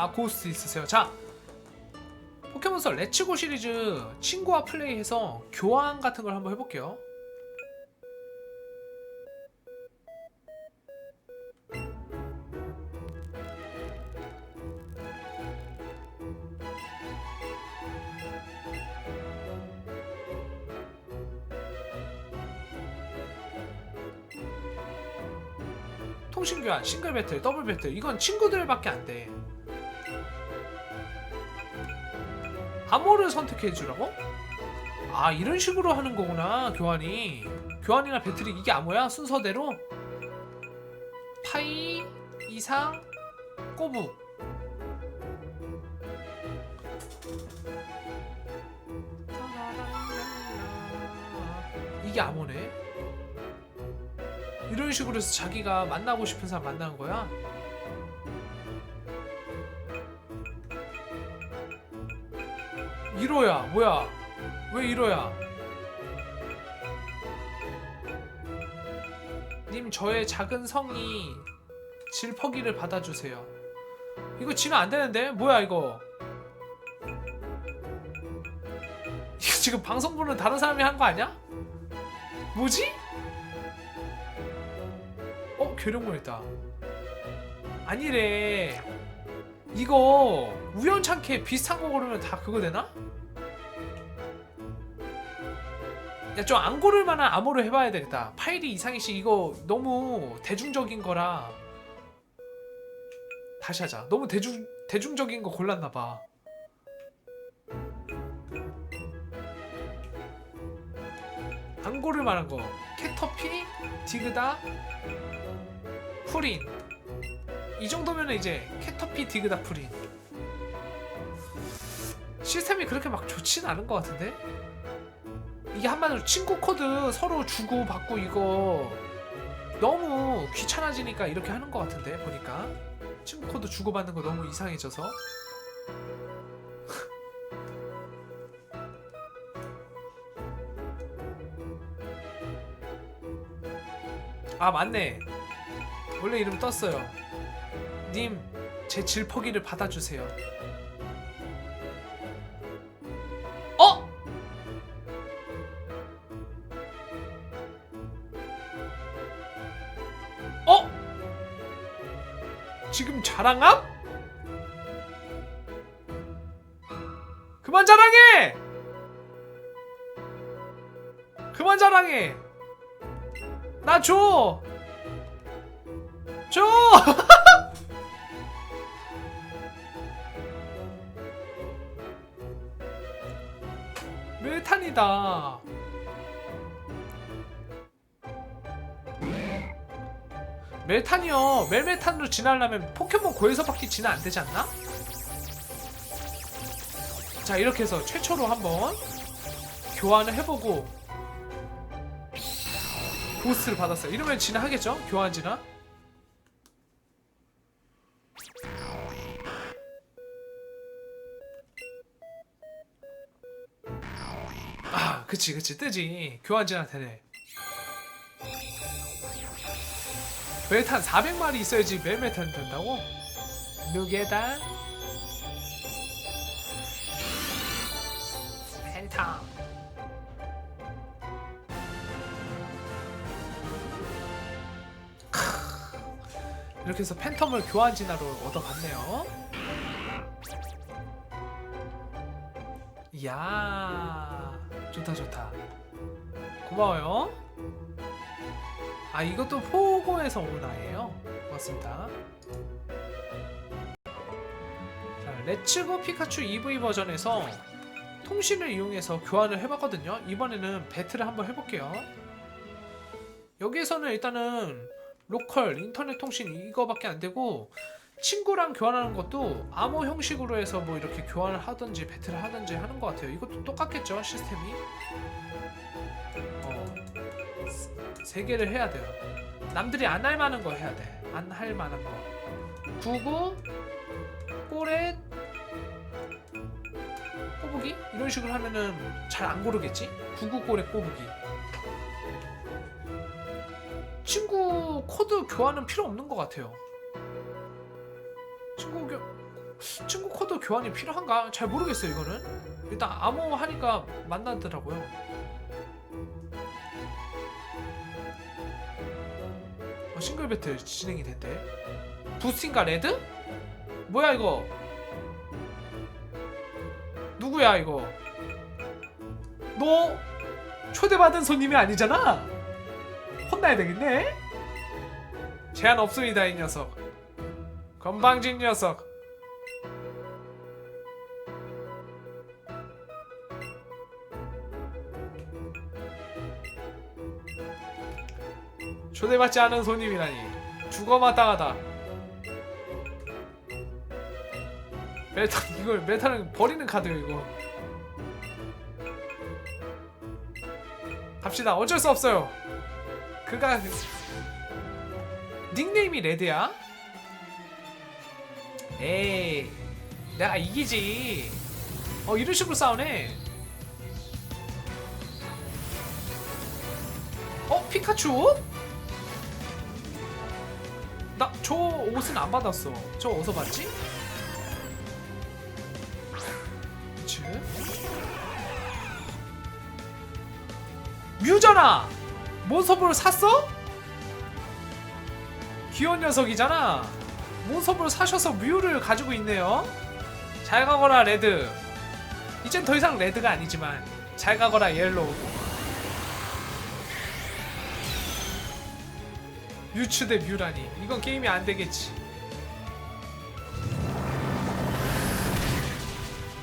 아 고스트 있으세요. 자 포켓몬스터 레츠고 시리즈 친구와 플레이해서 교환 같은 걸 한번 해볼게요. 통신 교환, 싱글 배틀, 더블 배틀 이건 친구들밖에 안 돼. 암호를 선택해 주라고? 아 이런 식으로 하는 거구나 교환이. 교환이나 배틀이 이게 암호야 순서대로. 파이 이상 꼬북. 이게 암호네. 이런 식으로 해서 자기가 만나고 싶은 사람 만나는 거야? 이로야 뭐야? 왜 이로야? 님 저의 작은 성이 질퍽이를 받아주세요. 이거 지면 안 되는데? 뭐야 이거? 이거 지금 방송 보는 다른 사람이 한 거 아니야? 뭐지? 어 교령모 있다. 아니래 이거 우연찮게 비슷한 거 고르면 다 그거 되나? 야 좀 안 고를 만한 암호를 해봐야 되겠다. 파일이 이상이씩 이거 너무 대중적인 거라. 다시 하자. 너무 대중 대중적인 거 골랐나봐. 안 고를 만한 거. 캐터피 디그다 프린 이 정도면 이제 캐터피 디그다 프린. 시스템이 그렇게 막 좋진 않은 것 같은데? 이게 한마디로 친구 코드 서로 주고 받고 이거 너무 귀찮아지니까 이렇게 하는 것 같은데 보니까. 친구 코드 주고 받는 거 너무 이상해져서. 아 맞네. 원래 이름 떴어요 님 제 질퍽이를 받아주세요 어? 어? 지금 자랑함? 그만 자랑해! 그만 자랑해! 나 줘! 줘! 멜탄이다. 멜탄이요. 멜멜탄으로 진화하려면 포켓몬 고에서밖에 진화 안 되지 않나? 자 이렇게 해서 최초로 한번 교환을 해보고 보스를 받았어요. 이러면 진화하겠죠? 교환 진화? 그치, 그치, 뜨지. 교환 진화 되네. 멜탄 400마리 있어야지 멜메탄 된다고? 누게다? 크. 이렇게 해서 팬텀을 교환 진화로 얻어갔네요. 이야 좋다 좋다. 고마워요. 아 이것도 포고에서 온 아이예요? 고맙습니다. 자 레츠고 피카츄 EV 버전에서 통신을 이용해서 교환을 해봤거든요. 이번에는 배틀을 한번 해볼게요. 여기에서는 일단은 로컬 인터넷 통신 이거밖에 안 되고 친구랑 교환하는 것도 암호 형식으로 해서 뭐 이렇게 교환을 하든지 배틀을 하든지 하는 것 같아요. 이것도 똑같겠죠 시스템이. 어, 세- 세 개를 해야 돼요. 남들이 안 할 만한 거 해야 돼. 안 할 만한 거. 구구, 꼬렛, 꼬부기 이런 식으로 하면은 잘 안 고르겠지? 구구, 꼬렛, 꼬부기. 친구 코드 교환은 필요 없는 것 같아요. 친구 코드 교환이 필요한가? 잘 모르겠어요 이거는. 일단 암호 하니까 만나더라고요. 어, 싱글 배틀 진행이 됐대. 부스인가 레드? 뭐야 이거? 누구야 이거? 너 초대받은 손님이 아니잖아? 혼나야 되겠네? 제한 없습니다 이 녀석. 건방진 녀석 초대받지 않은 손님이라니. 죽어 마땅하다. 메탈 이걸 메탈은 버리는 카드요 이거. 갑시다. 어쩔 수 없어요. 그가 닉네임이 레드야? 에이 내가 이기지. 어 이런 식으로 싸우네. 어 피카츄? 나 저 옷은 안 받았어 저 어디서 받지? 그치? 뮤잖아 몬스터볼 샀어? 귀여운 녀석이잖아 몬스터볼 사셔서 뮤를 가지고 있네요 잘 가거라 레드 이젠 더 이상 레드가 아니지만 잘 가거라 옐로우 뮤츠 대 뮤라니. 이건 게임이 안 되겠지.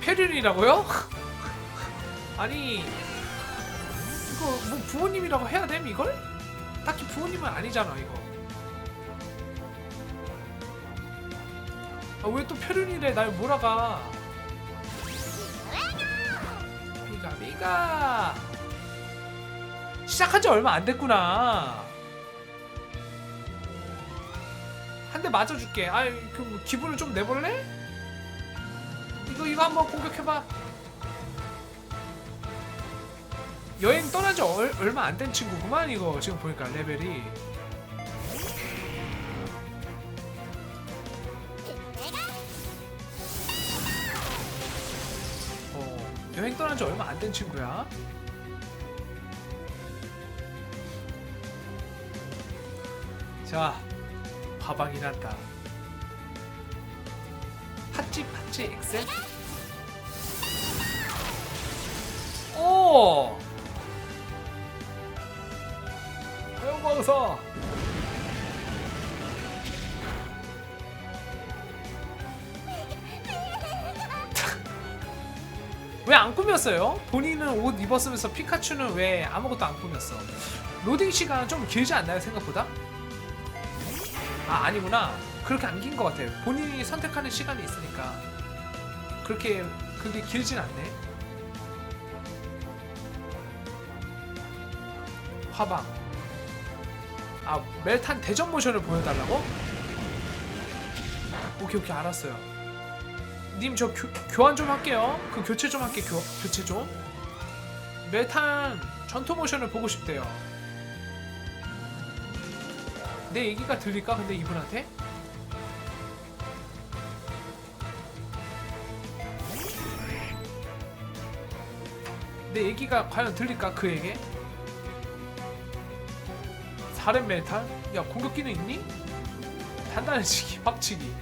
페륜이라고요? 아니 이거 뭐 부모님이라고 해야 됨 이걸? 딱히 부모님은 아니잖아 이거. 아 왜 또 페륜이래? 날 몰아가. 비가 비가. 시작한 지 얼마 안 됐구나 한 대 맞아줄게. 아이 그 기분을 좀 내볼래? 이거 이거 한번 공격해봐. 여행 떠난 지 얼, 얼마 안 된 친구구만 이거. 지금 보니까 레벨이. 어 여행 떠난 지 얼마 안 된 친구야? 자 난다 팥찌 팥찌 엑셀 오 하영광사 왜 안 꾸몄어요? 본인은 옷 입었으면서 피카츄는 왜 아무것도 안 꾸몄어? 로딩 시간 좀 길지 않나요 생각보다? 아 아니구나. 그렇게 안 긴 것 같아요. 본인이 선택하는 시간이 있으니까. 그렇게 그게 길진 않네. 화방. 아 멜탄 대전 모션을 보여달라고? 오케이 오케이 알았어요. 님 저 교환 좀 할게요. 그 교체 좀 할게 교, 교체 좀. 멜탄 전투 모션을 보고 싶대요 내 얘기가 들릴까 근데 이분한테? 내 얘기가 과연 들릴까 그에게? 사렘 메탈? 야 공격기는 있니? 단단해지기 박치기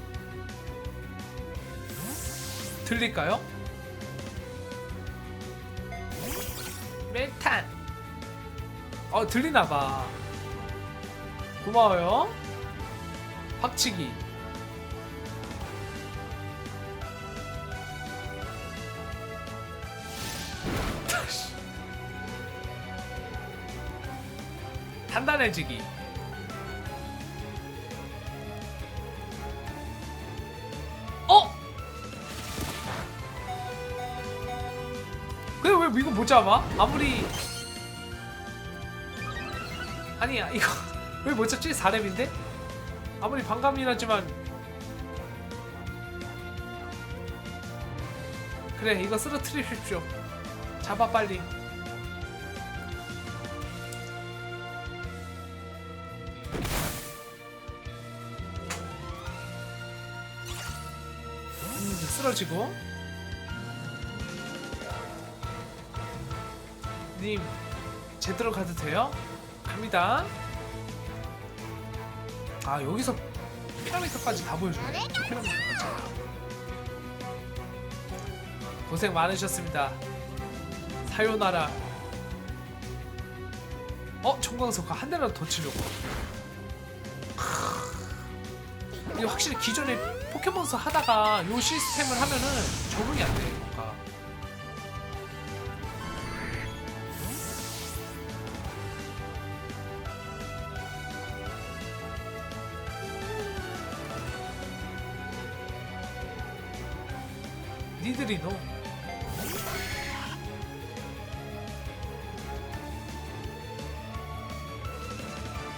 들릴까요? 메탄 어 들리나봐 고마워요. 박치기. 단단해지기. 어? 근데 왜 이거 못 잡아? 아무리. 아니야 이거 왜 못 잡지? 4렙인데? 아무리 반감이라지만 그래 이거 쓰러트리십시오 잡아 빨리 이제 쓰러지고 님 제대로 가도 돼요? 갑니다 아 여기서 피라미드까지 다 보여주네 피라미드까지 고생 많으셨습니다 사요나라 어? 청광석 한 대라도 더 치려고. 이게 확실히 기존에 포켓몬스 하다가 요 시스템을 하면은 적응이 안 돼. 니들이 너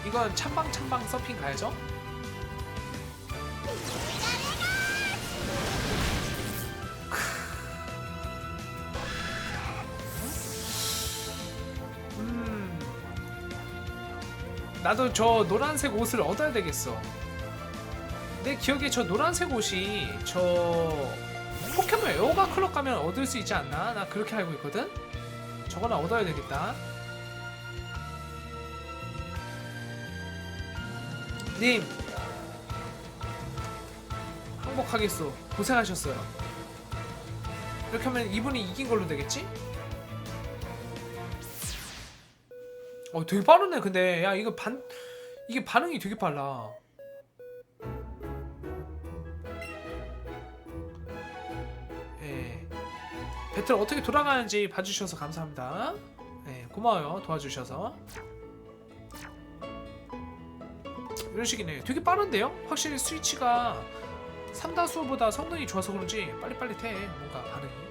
이건 찬방찬방 서핑 가야죠? 음. 나도 저 노란색 옷을 얻어야 되겠어. 내 기억에 저 노란색 옷이 저 포켓몬 에어가 클럽 가면 얻을 수 있지 않나? 나 그렇게 알고 있거든. 저거나 얻어야 되겠다. 님 항복하겠소. 고생하셨어요. 이렇게 하면 이분이 이긴 걸로 되겠지? 어 되게 빠르네 근데 야 이거 반 이게 반응이 되게 빨라 배틀 어떻게 돌아가는지 봐주셔서 감사합니다. 예 고마워요. 도와주셔서. 이런 식이네 되게 빠른데요? 확실히 스위치가 삼다수보다 성능이 좋아서 그런지 빨리빨릿해 뭔가 반응이